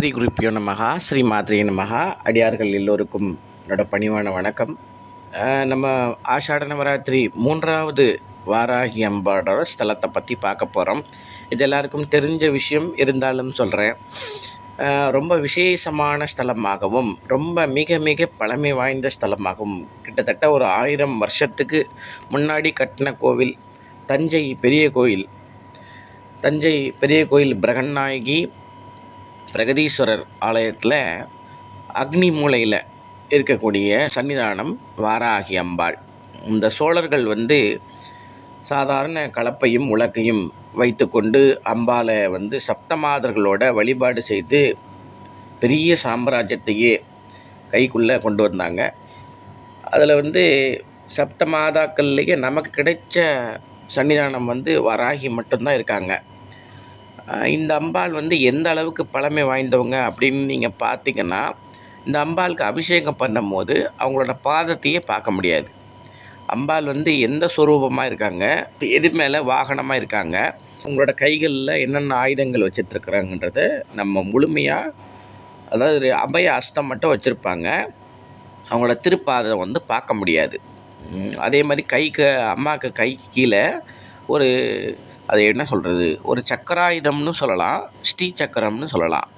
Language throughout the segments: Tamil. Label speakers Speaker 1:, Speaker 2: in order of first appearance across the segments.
Speaker 1: ஸ்ரீ குருப்பியோ நமகா ஸ்ரீ மாத்ரே நமகா அடியார்கள் எல்லோருக்கும் என்னோட பணிவான வணக்கம். நம்ம ஆஷாட நவராத்திரி மூன்றாவது வாராகி அம்பாடோட ஸ்தலத்தை பற்றி பார்க்க போகிறோம் இது எல்லாருக்கும் தெரிஞ்ச விஷயம் இருந்தாலும் சொல்கிறேன் ரொம்ப விசேஷமான ஸ்தலமாகவும் ரொம்ப மிக மிக பழமை வாய்ந்த ஸ்தலமாகவும் கிட்டத்தட்ட ஒரு ஆயிரம் வருஷத்துக்கு முன்னாடி கட்டின கோவில் தஞ்சை பெரிய கோயில். தஞ்சை பெரிய கோயில் பிரகன்நாயகி பிரகதீஸ்வரர் ஆலயத்தில் அக்னி மூலையில் இருக்கக்கூடிய சன்னிதானம் வாராகி அம்பாள். இந்த சோழர்கள் வந்து சாதாரண கலப்பையும் உலக்கையும் வைத்துக்கொண்டு அம்பாளை வந்து சப்தமாதர்களோட வழிபாடு செய்து பெரிய சாம்ராஜ்யத்தையே கைக்குள்ளே கொண்டு வந்தாங்க. அதில் வந்து சப்த மாதாக்கள்லேயே நமக்கு கிடைச்ச சன்னிதானம் வந்து வராகி மட்டும்தான் இருக்காங்க. இந்த அம்பாள் வந்து எந்த அளவுக்கு பழமை வாய்ந்தவங்க அப்படின்னு நீங்கள் பார்த்தீங்கன்னா இந்த அம்பாளுக்கு அபிஷேகம் பண்ணும்போது அவங்களோட பாதத்தையே பார்க்க முடியாது. அம்பாள் வந்து எந்த ஸ்வரூபமாக இருக்காங்க எது மேலே வாகனமாக இருக்காங்க உங்களோட கைகளில் என்னென்ன ஆயுதங்கள் வச்சிட்ருக்குறாங்கன்றத நம்ம முழுமையாக அதாவது அபய அஸ்தம் மட்டும் வச்சுருப்பாங்க. அவங்களோட திருப்பாதை வந்து பார்க்க முடியாது. அதே மாதிரி கைக்கு அம்மாவுக்கு கை கீழே ஒரு அது என்ன சொல்கிறது ஒரு சக்கராயுதம்னு சொல்லலாம் ஸ்ரீ சக்கரம்னு சொல்லலாம்.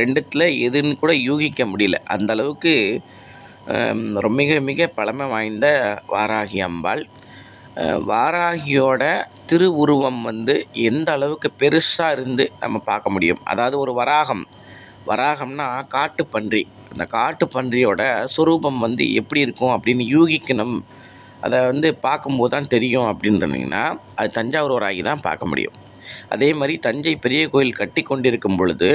Speaker 1: ரெண்டுத்தில் எதுன்னு கூட யூகிக்க முடியல. அந்த அளவுக்கு ரொம்ப மிக மிக பழமை வாய்ந்த வாராகி அம்பாள். வாராகியோட திருவுருவம் வந்து எந்த அளவுக்கு பெருசாக இருந்து நம்ம பார்க்க முடியும்? அதாவது ஒரு வராகம். வராகம்னா காட்டுப்பன்றி. அந்த காட்டுப்பன்றியோட சுரூபம் வந்து எப்படி இருக்கும் அப்படின்னு யூகிக்கணும். அதை வந்து பார்க்கும்போது தான் தெரியும் அப்படின்றீங்கன்னா அது தஞ்சாவூர் ஒரு ஆகி தான் பார்க்க முடியும். அதே மாதிரி தஞ்சை பெரிய கோயில் கட்டி கொண்டிருக்கும் பொழுது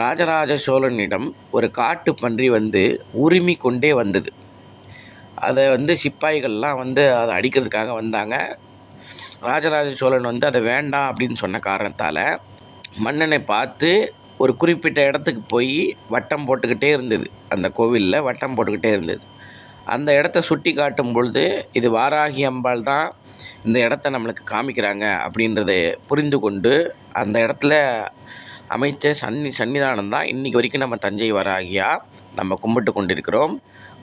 Speaker 1: ராஜராஜ சோழனிடம் ஒரு காட்டு பன்றி வந்து உரிமை கொண்டே வந்தது. அதை வந்து சிப்பாய்கள்லாம் வந்து அதை அடிக்கிறதுக்காக வந்தாங்க. ராஜராஜ சோழன் வந்து அதை வேண்டாம் அப்படின்னு சொன்ன காரணத்தால் மன்னனை பார்த்து ஒரு குறிப்பிட்ட இடத்துக்கு போய் வட்டம் போட்டுக்கிட்டே இருந்தது. அந்த கோவிலில் வட்டம் போட்டுக்கிட்டே இருந்தது. அந்த இடத்த சுட்டி காட்டும் பொழுது இது வாராகி அம்பாள் தான் இந்த இடத்த நம்மளுக்கு காமிக்கிறாங்க அப்படின்றத புரிந்து கொண்டு அந்த இடத்துல அமைச்ச சன்னி சன்னிதானம் தான் இன்றைக்கி வரைக்கும் நம்ம தஞ்சை வராகியா நம்ம கும்பிட்டு கொண்டிருக்கிறோம்.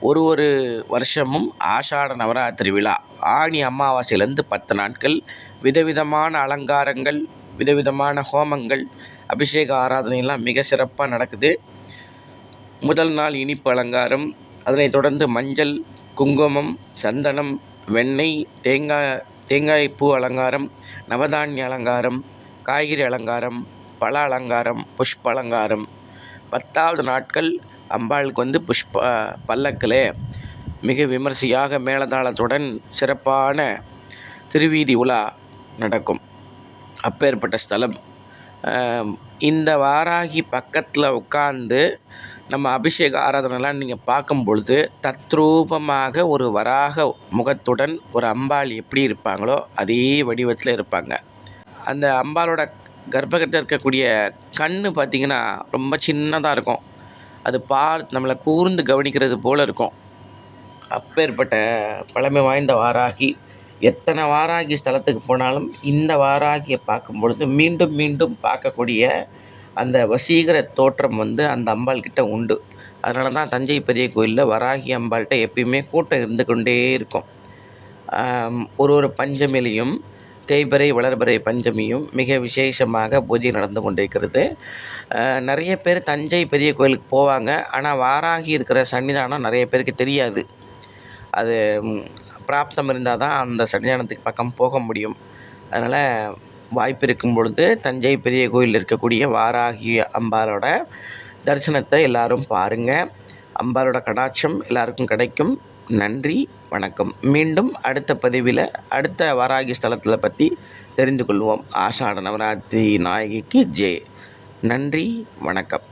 Speaker 1: ஒரு ஒரு வருஷமும் ஆஷாட நவராத்திரி விழா ஆணி அமாவாசையிலேருந்து பத்து நாட்கள் விதவிதமான அலங்காரங்கள் விதவிதமான ஹோமங்கள் அபிஷேக ஆராதனையெல்லாம் மிக சிறப்பாக நடக்குது. முதல் நாள் இனிப்பு அலங்காரம் அதனைத் தொடர்ந்து மஞ்சள் குங்குமம் சந்தனம் வெண்ணெய் தேங்காய் தேங்காய் பூ அலங்காரம் நவதானிய அலங்காரம் காய்கறி அலங்காரம் பழ அலங்காரம் புஷ்ப அலங்காரம். பத்தாவது நாட்கள் அம்பாளுக்கு வந்து புஷ்ப பல்லக்கில் மிக விமர்சையாக மேலதாளத்துடன் சிறப்பான திருவீதி உலா நடக்கும். அப்பேற்பட்ட ஸ்தலம் இந்த வாராகி பக்கத்தில் உட்காந்து நம்ம அபிஷேக ஆராதனைலாம் நீங்கள் பார்க்கும் பொழுது தத்ரூபமாக ஒரு வராக முகத்துடன் ஒரு அம்பாள் எப்படி இருப்பாங்களோ அதே வடிவத்தில் இருப்பாங்க. அந்த அம்பாளோட கர்ப்பகத்தில் இருக்கக்கூடிய கண் பார்த்திங்கன்னா ரொம்ப சின்னதாக இருக்கும். அது பார் நம்மளை கூர்ந்து கவனிக்கிறது போல் இருக்கும். அப்பேற்பட்ட பழமை வாய்ந்த வாராகி எத்தனை வாராகி ஸ்தலத்துக்கு போனாலும் இந்த வாராகியை பார்க்கும் பொழுது மீண்டும் மீண்டும் பார்க்கக்கூடிய அந்த வசீகர தோற்றம் வந்து அந்த அம்பாள் கிட்ட உண்டு. அதனால தான் தஞ்சை பெரிய கோயிலில் வராகி அம்பாள்கிட்ட எப்பயுமே கூட்டம் இருந்து கொண்டே இருக்கும். ஒரு ஒரு பஞ்சமிலையும் தேய்பிறை வளர்பிறை பஞ்சமியும் மிக விசேஷமாக பூஜை நடந்து கொண்டிருக்கிறது. நிறைய பேர் தஞ்சை பெரிய கோயிலுக்கு போவாங்க. ஆனால் வாராகி இருக்கிற சன்னிதானம் நிறைய பேருக்கு தெரியாது. அது பிராப்தம் இருந்தால் தான் அந்த சன்னிதானத்துக்கு பக்கம் போக முடியும். அதனால் வாய்ப்பு இருக்கும் பொழுது தஞ்சை பெரிய கோயிலில் இருக்கக்கூடிய வாராகி அம்பாலோட தரிசனத்தை எல்லாரும் பாருங்கள் அம்பாலோட கடாட்சம் எல்லாருக்கும் கிடைக்கும். நன்றி வணக்கம். மீண்டும் அடுத்த பதிவில் அடுத்த வாராகி ஸ்தலத்தில் பற்றி தெரிந்து கொள்வோம். ஆஷாட நவராத்திரி நாயகிக்கு ஜெய். நன்றி வணக்கம்.